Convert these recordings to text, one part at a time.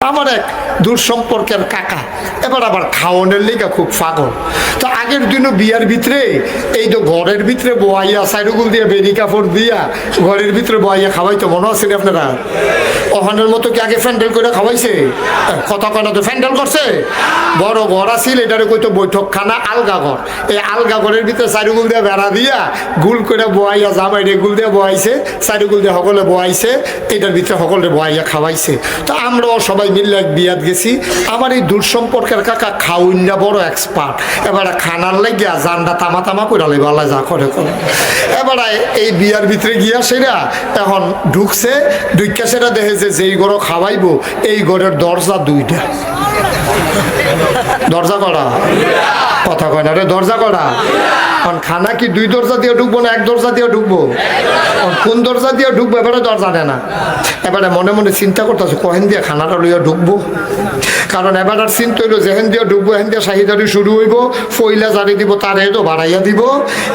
আমার এক দূর সম্পর্কের কাকা, এবার আবার খাওয়ানোর লেগা খুব পাগল। তো আগের দিনও বিয়ার ভিতরে, এই তো ঘরের ভিতরে বয়াইয়া সাইডুগুল দিয়ে, বেরি কাপড় দিয়া ঘরের ভিতরে বয়াইয়া খাওয়াই তো মনে আছে আপনারা? ওখানের মতো কি আগে ফ্যান্ডেল করে খাওয়াইছে? কথা কনা তো, ফ্যান্ডেল করছে? বড় ঘর আছিল এটারে কইতো বৈঠকখানা আলগা ঘর। এই আলগা ঘরের ভিতরে সাইডুগুল দিয়ে বেড়া দিয়া গুল করে বয়াইয়া, জামাই রে গুল দিয়ে বয়াইছে সাইডুগুল দিয়ে সকলে বয়াইছে, এটার ভিতরে সকলে বয়াইয়া খাওয়াইছে। তো আমরাও সবাই মিলে এক বিয়াত গেছি। আমার এই দূর সম্পর্কের কাকা খাউন্ডা বড় এক্সপার্ট এবার খানার লাগিয়া জানটা তামা তামা করে লাগবে আল্লাহ যা করে করে এবার এই বিয়ার ভিতরে গিয়া সেরা এখন ঢুকছে ঢুকিয়া সেটা দেখে যে যেই গড় খাওয়াইব, এই গড়ের দরজা দুইটা। দরজা করা কথা কয় না, রে দরজা করা কারণ খানা কি দুই দরজা দিয়ে ঢুকবো না এক দরজা দিয়ে ঢুকবো? কোন দরজা দিয়ে ঢুকবো, এবারে দরজা নেয় না। এবারে মনে মনে চিন্তা করতেছে কহেন দিয়ে খানাটা লইয়া ঢুকবো? কারণ আর চিন্তা হইল যেহেন দিয়ে ঢুকবো হেন দিয়ে শাহিদারি শুরু হইব, ফইলা জারি দিব, তার তো বাড়াইয়া দিব।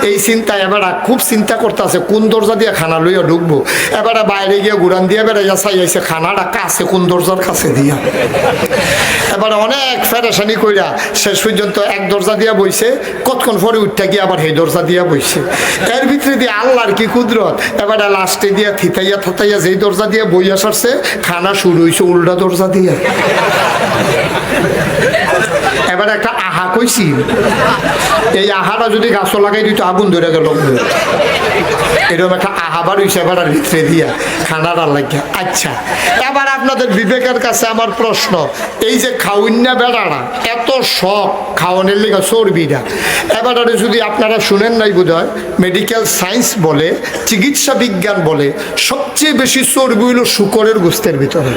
এই চিন্তা এবার খুব চিন্তা করতেছে, কোন দরজা দিয়ে খানা লইয়া ঢুকবো এবারে বাইরে গিয়ে গুড়ান দিয়ে বেড়াইয়া চাই আইসে খানাটা কাছে, কোন দরজার কাছে দিয়া। এবার অনেক ফেরেশানি কইরা শেষ পর্যন্ত এক দরজা দিয়া বইছে, কতক্ষণ পরে উঠতে গিয়ে আবার সেই দরজা দিয়া বইছে। এর ভিতরে দিয়ে আল্লাহর কি কুদরত? এবারে লাস্টে দিয়া থিতাইয়া থাতাইয়া যেই দরজা দিয়ে বইয়া সারছে, খানা শুরু হয়েছে উল্টা দরজা দিয়া। এবার একটা আহা কইছি। এই আহাটা যদি গাছ লাগাই দিত, আগুন ধরে গেল এরকম একটা আহাবার হইছে, এবার আর ভিতরে দিয়া খানার আর লাগিয়া। আচ্ছা এবার আপনাদের বিবেকের কাছে আমার প্রশ্ন। এই যে খাউন্না বেড়াটা এত শখ খাওয়ানোর লেগে চর্বিটা এবার আর যদি আপনারা শুনেন নাই বোধ মেডিকেল সায়েন্স বলে, চিকিৎসা বিজ্ঞান বলে, সবচেয়ে বেশি চর্বি হলো শুকরের গোস্তের ভিতরে।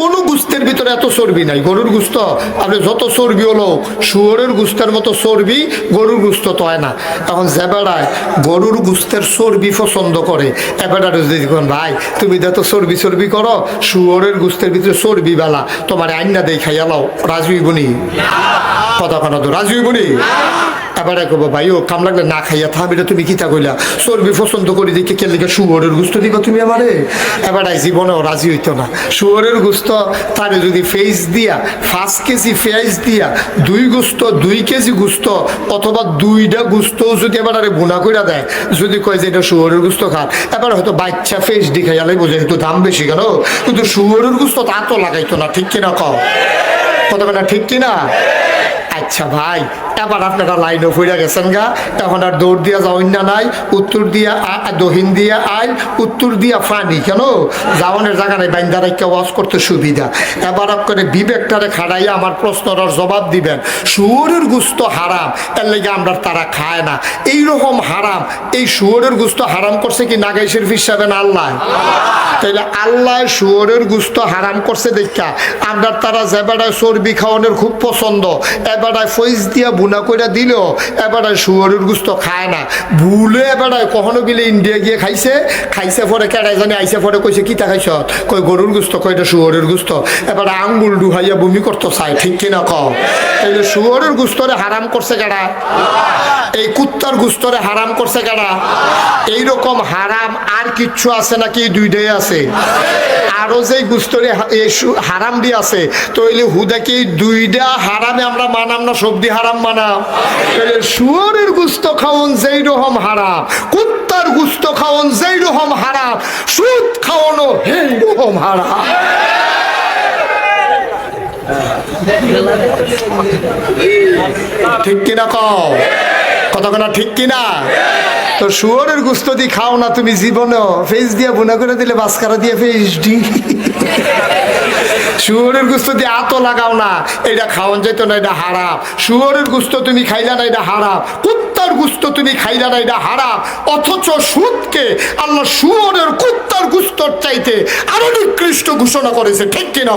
কোনো গুস্তের ভিতরে এত চর্বি নাই। গরুর গুস্ত, আপনি যত চর্বি হলো, শুয়োরের গুস্তের মতো চর্বি গরুর গুস্ত তো হয় না। এখন যে বেড়ায় গরুর গুস্তের চর্বি পছন্দ করে। এবার যদি ভাই, তুমি যত চর্বি চর্বি করো, শুয়োরের গুস্তের ভিতরে চর্বি বেলা, তোমার আইনা দেই খাইয়া লাও। রাজুই বনি কথা কথা তো রাজুই বনি এবারে কব ভাই ও কাম লাগলে না খাইয়া থাম, এটা তুমি কিতা কইলা? চর্বি পছন্দ করি দেখে কে লিখে শুয়োরের গুস্ত দিবা তুমি আমারে? এবারে জীবনেও রাজি হইতো না। শুয়োরের গুস্ত, তারে যদি ফেস দিয়া, পাঁচ কেজি ফেস দিয়া, দুই গুস্ত, দুই কেজি গুস্ত, অথবা দুইটা গুস্ত যদি এবার বুনা কইরা দেয়, যদি কয় যে এটা শুয়োরের গুস্ত খান, এবার হয়তো বাচ্চা ফেস দেখাই আলাই বোঝে একটু দাম বেশি কেন? কিন্তু শুয়োরের গুস্ত তা তো লাগাইতো না, ঠিক কিনা কও? কথা না ঠিক কিনা? আচ্ছা ভাই এবার আপনারা লাইনও ফুইরা গেছেন গা। তখন আর দৌড় দিয়া যাওয়ার না নাই। উত্তর দিয়া দহিন দিয়া আইল, উত্তর দিয়া ফানি, কেন? যাওয়ানের জায়গা নাই, বাইন্দা রাখা ওয়াজ করতে সুবিধা। এবার করে বিবেকটারে খাড়াইয়া আমার প্রশ্নটার জবাব দিবেন। শুয়োরের গুস্ত হারাম, এর লেগে আমরা তারা খায় না। এইরকম হারাম, এই শুয়োরের গুস্ত হারাম করছে কি নাগাইশের হিসাবে না আল্লাহ? তাইলে আল্লাহ শুয়োরের গুস্ত হারাম করছে দেখা। আমরা তারা যে বেড়ায় চর্বি খাওয়ানোর খুব পছন্দ এবারায় ফৈজ দিয়া বুনা কইরা দিল এবারায় শুয়োরের গুস্ত খায় না। ভুলে এবারায় কখনো বিলে ইন্ডিয়া গিয়ে খাইছে খাইছে পরে কেড়াই জানে আইসে পরে কইছে কিতা খাইছ? কই গরুর গুস্ত কয়টা শুয়োরের গুস্ত। এবার আঙ্গুল ডুহাইয়া বমি করতে চাই ঠিক কিনা কও? তাইলে শুয়োরের গুস্তরে হারাম করছে কেডা? এই কুত্তার গুস্তরে হারাম করছে কেডা? এইরকম হারাম আর কিচ্ছু আছে নাকি? এই দুইটাই আছে। আরও যে গুস্তরে হারাম দি আছে তো এলে হুদা কি এই দুইটা হারামে আমরা মানাম না সবজি হারাম মানাম তাহলে শুয়োরের গুস্ত খাওন যেই রকম হারাম, কুত্তার গুস্ত খাওন যেই রকম হারাম, সুদ খাওয়ানো সেই রকম হারাম। ঠিক কিনা কও? কতক্ষণ ঠিক কিনা? তো শুয়োরের গুস্ত দিয়ে খাও না তুমি জীবনেও। ফেস দিয়ে বুনা করে দিলে বাসকারা দিয়ে ফেস ডি শুয়োরের গুস্ত দিয়ে আত লাগাও না এটা খাওয়ান যেত না এটা হারাম। শুয়োরের গুস্ত তুমি খাইলা না এটা হারাম। কুত্তার গুস্ত তুমি খাইলা না এটা হারাম। অথচ সুদকে আল্লাহ শুয়োরের কুত্তার গুস্তর চাইতে আরও নিকৃষ্ট ঘোষণা করেছে, ঠিক কিনা